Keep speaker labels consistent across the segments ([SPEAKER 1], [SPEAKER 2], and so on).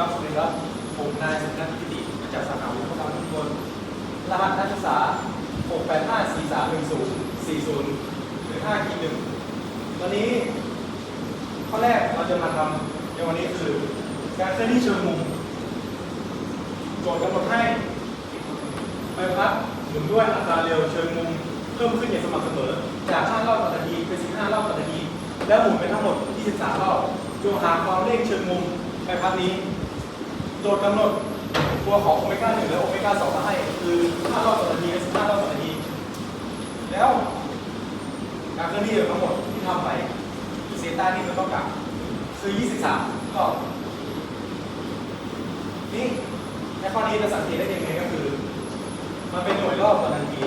[SPEAKER 1] ครับสวัสดีครับผมนายสุนันท์กิติมาจากสาขาวิศวกรรมทุกคนรหัสนักศึกษา 6854310 40หรือ5ขีดหนึ่งวันนี้ ข้อแรกเราจะมาทำในวันนี้คือ การเคลื่อนที่เชิงมุม โจทย์กำหนดให้ใบพัดหมุนด้วยอัตราเร็วเชิงมุม เพิ่มขึ้นอย่างสม่ำเสมอ จาก5รอบต่อนาทีเป็น 15 รอบต่อนาที แล้วหมุนไปทั้งหมด 23 รอบจงหาความเร่งเชิงมุมใบพัดนี้ โจทย์กำหนดตัวของโอเมก้า1และโอเมก้า2มาให้คือ5รอบต่อนาทีและ15รอบต่อนาที แล้วการเคลื่อนที่ทั้งหมดที่ทำไปเซต้านี่มันต้องกับคือ23รอบนี่ในข้อนี้เราสังเกตได้ยังไงก็คือ มันเป็นหน่วยรอบต่อนาที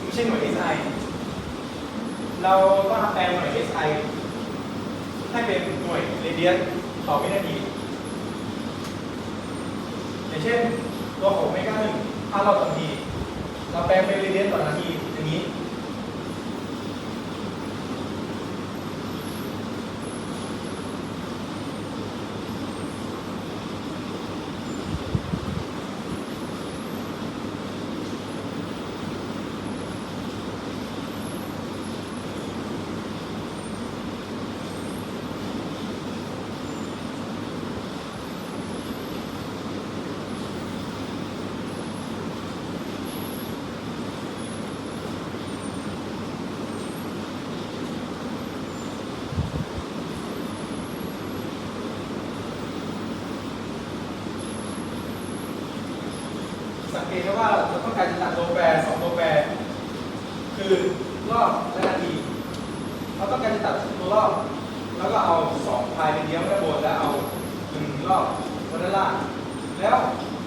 [SPEAKER 1] ไม่ใช่หน่วย SI เราก็ทำแปลงหน่วย SI ให้เป็นหน่วยเรเดียนต่อวินาที เช่นตัวของเมกาหนึ่งถ้าเราทำทีเราแปลงเป็นเรเดียนต่อนาทีอย่างนี้ เกตได้ว่าเราต้องการจะตัดตัวแปรสองตัวแปร คือรอบและนาทีเราต้องการจะตัดตัวรอบ แล้วก็เอาสองพายเป็นเดียวด้านบนแล้วเอาหนึ่งรอบบนด้านล่างแล้ว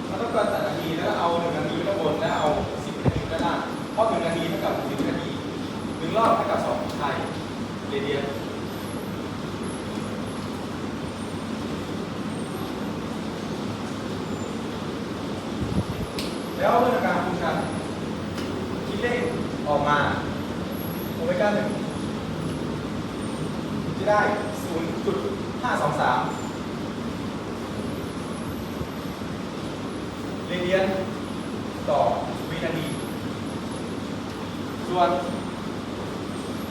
[SPEAKER 1] เราต้องการตัดนาทีแล้วเอาหนึ่งนาทีไว้ด้านบนแล้วเอาสิบนาทีด้านล่างเพราะหนึ่งนาทีเท่ากับสิบนาทีหนึ่งรอบเท่ากับสองพายเรเดียน แล้วเมื่อการคูณกันคิดเลขออกมาโอเมก้าหนึ่งจะได้ 0.523เรเดียนต่อวินาทีส่วน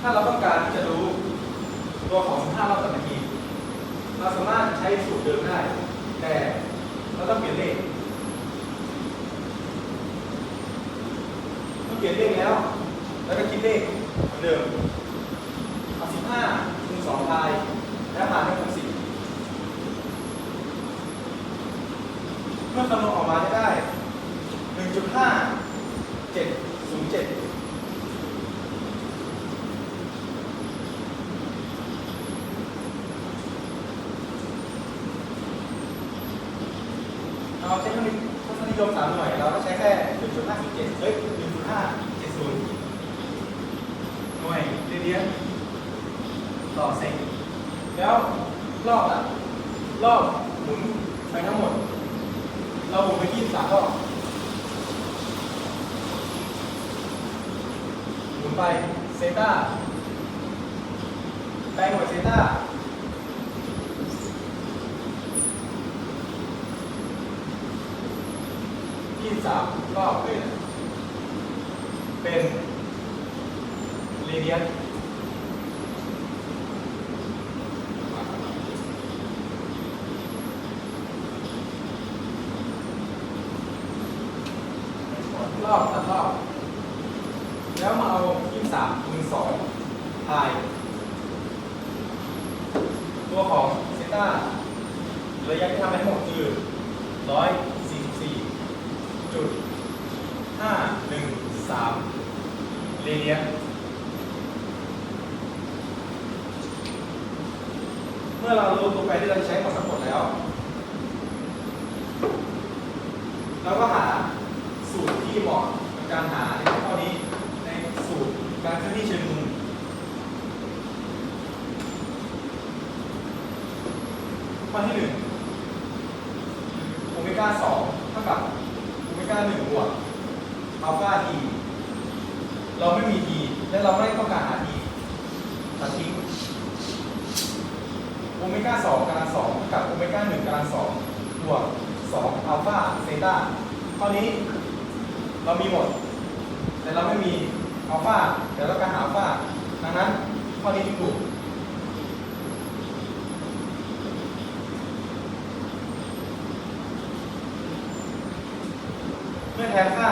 [SPEAKER 1] ถ้าเราต้องการจะรู้ตัวของ15รอบต่อนาทีเราสามารถใช้สูตรเดิมได้ แต่เราต้องเปลี่ยนเลข เมื่อเป ลี่ยนเลขแล้ว แล้วก็คิดเลขเหมือนเดิมเอาสิบห้าคูณสองพายแล้วหารด้วยหกสิบเมื่อคำนวณออกมาจะได้หนึ่งจุดห้าเจ็ดศูนย์เจ็ดเราใช้ทศนิยมสามหน่วยเราก็ใช้แค่หนึ่งจุดห้าสิบเจ็ดเฮ้ย ห้าเจ็ดศูนย์หน่วยเรเดียนต่อเซนแล้วรอบอะรอบหมุนไปทั้งหมด เราหมุนไปที่สามรอบหมุนไปเซต้าแปลงหน่วยเซต้ายี่สามรอบเป็น เป็นลีเนียรอบตัดรอบ แล้วมาเอายี่สามมือสองถ่าย ตัวของเซต้าระยะที่ทำไปทั้งหมดคือร้อยสี่สี่จุดห้าหนึ่ง เดียเมื่อเรารู้ตัวแปรที่เราใช้หมดทั้งหมดแล้ว เราก็หาสูตรที่เหมาะกับการหาในข้อนี้ในสูตรการเคลื่อนที่เชิงมุมข้อที่หนึ่งโอเมก้าสองเท่ากับโอเมก้าหนึ่งบวกอัลฟาที เราไม่มีทีและเราไม่ต้องการหาทีตัดทิ้งโอเมก้า2กำลัง2กับโอเมก้า1กำลัง2บวก2อัลฟาเซต้าข้อนี้เรามีหมด แต่เราไม่มีอัลฟาเดี๋ยวเราก็หาอัลฟาดังนั้นข้อนี้จึงถูกเมื่อแทนค่า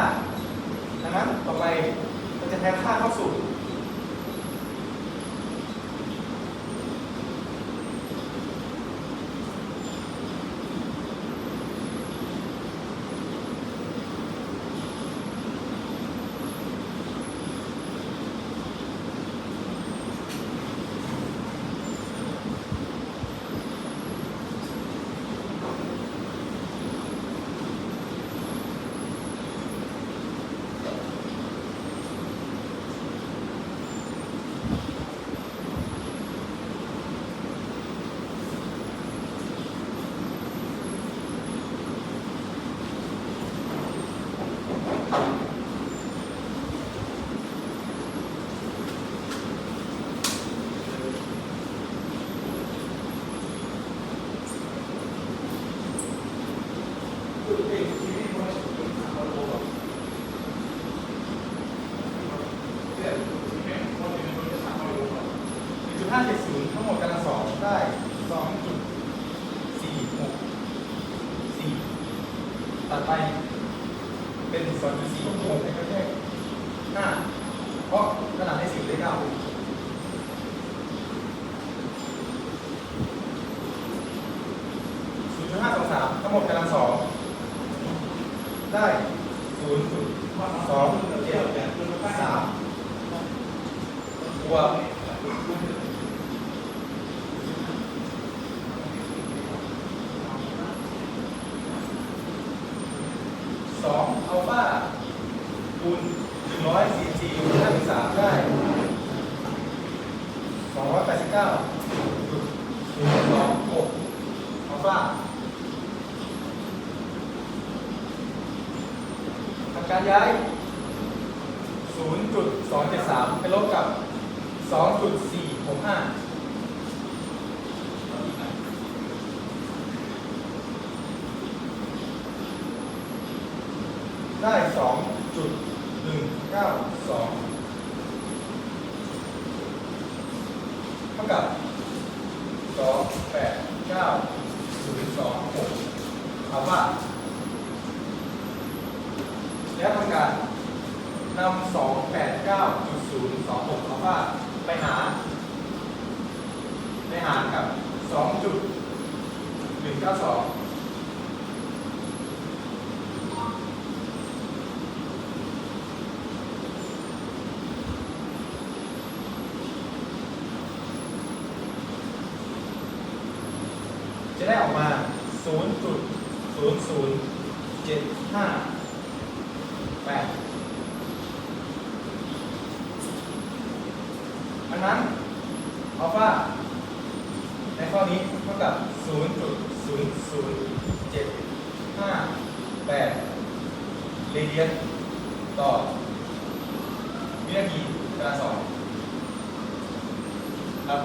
[SPEAKER 1] 570ทั้งหมดกำลังสองได้ 2.464 ตัดไป เป็น 2.46นะครับแค่5เพราะกำลังได้10ได้9 สองเจ็ดสามบวกสองอัลฟาคูณหนึ่งร้อยสี่สี่ห้าสิบสามได้สองร้อยแปดสิบเก้าจุดศูนย์สองหกอัลฟาทำ การย้ายศูนย์จุดสองเจ็ดสามไปลบกับสองจุดสี่หกห้าได้สองจุดหนึ่งเก้าสองเท่ากับสองแปดเก้าศูนย์สองหกเอาว่าแล้วทำการ นำสองแปดเก้าจุดศูนย์สองหกเอาว่าไปหาไปหารกับสองจุดหนึ่งเก้าสองจะได้ออกมา 0.00758 นนั้นอัลฟาในข้อนี้เท่ากับ 0.00758 เรเดียนต่อวินาทีเวลาสองครับ